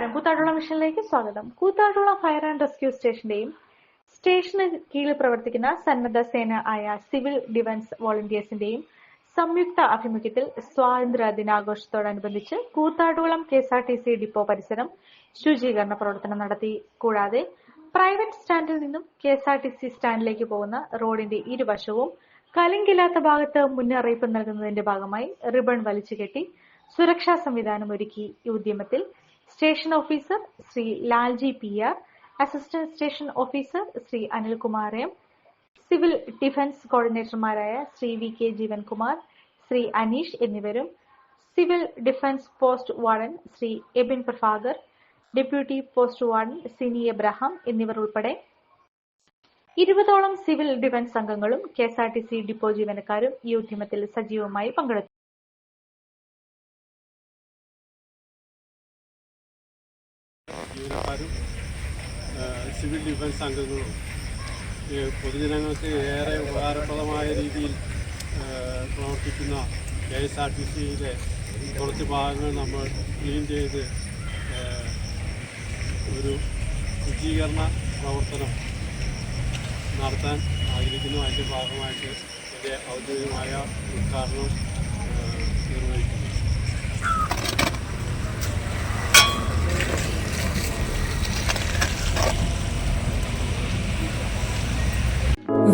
നമസ്കാരം. കൂത്താട്ടുള്ള മിഷനിലേക്ക് സ്വാഗതം. കൂത്താട്ടുള്ള ഫയർ ആൻഡ് റെസ്ക്യൂ സ്റ്റേഷന്റെയും സ്റ്റേഷന് കീഴിൽ പ്രവർത്തിക്കുന്ന സന്നദ്ധ സേന ആയ സിവിൽ ഡിഫൻസ് വോളണ്ടിയേഴ്സിന്റെയും സംയുക്ത ആഭിമുഖ്യത്തിൽ സ്വാതന്ത്ര്യ ദിനാഘോഷത്തോടനുബന്ധിച്ച് Koothattukulam K S R T C depot പരിസരം ശുചീകരണ പ്രവർത്തനം നടത്തി. കൂടാതെ പ്രൈവറ്റ് സ്റ്റാൻഡിൽ നിന്നും K S R T C സ്റ്റാൻഡിലേക്ക് പോകുന്ന റോഡിന്റെ ഇരുവശവും കലിങ്കില്ലാത്ത ഭാഗത്ത് മുന്നറിയിപ്പ് നൽകുന്നതിന്റെ ഭാഗമായി റിബൺ വലിച്ചുകെട്ടി സുരക്ഷാ സംവിധാനം ഒരുക്കി. ഈ ഉദ്യമത്തിൽ station officer Shri Lalji P R assistant station officer Shri Anilkumar M civil defence കോർഡിനേറ്റർമാരായ Shri V K Jeevankumar Shri Aneesh എന്നിവരും civil defence post warden Shri Ebin Prabhakar deputy post warden Sini Abraham എന്നിവർ ഉൾപ്പെടെ ഇരുപതോളം സിവിൽ ഡിഫൻസ് അംഗങ്ങളും K S R T C depot ജീവനക്കാരും ഈ ഉദ്യമത്തിൽ സജീവമായി പങ്കെടുത്തു. ജീവനക്കാരും സിവിൽ ഡിഫൻസ് അംഗങ്ങളും പൊതുജനങ്ങൾക്ക് ഏറെ ഉപകാരപ്രദമായ രീതിയിൽ പ്രവർത്തിക്കുന്ന കെ എസ് ആർ ടി സിയിലെ കുറച്ച് ഭാഗങ്ങൾ നമ്മൾ ക്ലീൻ ചെയ്ത് ഒരു ശുചീകരണ പ്രവർത്തനം നടത്താൻ ആഗ്രഹിക്കുന്നു. അതിന്റെ ഭാഗമായിട്ട് എന്റെ ഔദ്യോഗികമായ ഉദ്ഘാടനം നിർവഹിക്കുന്നു.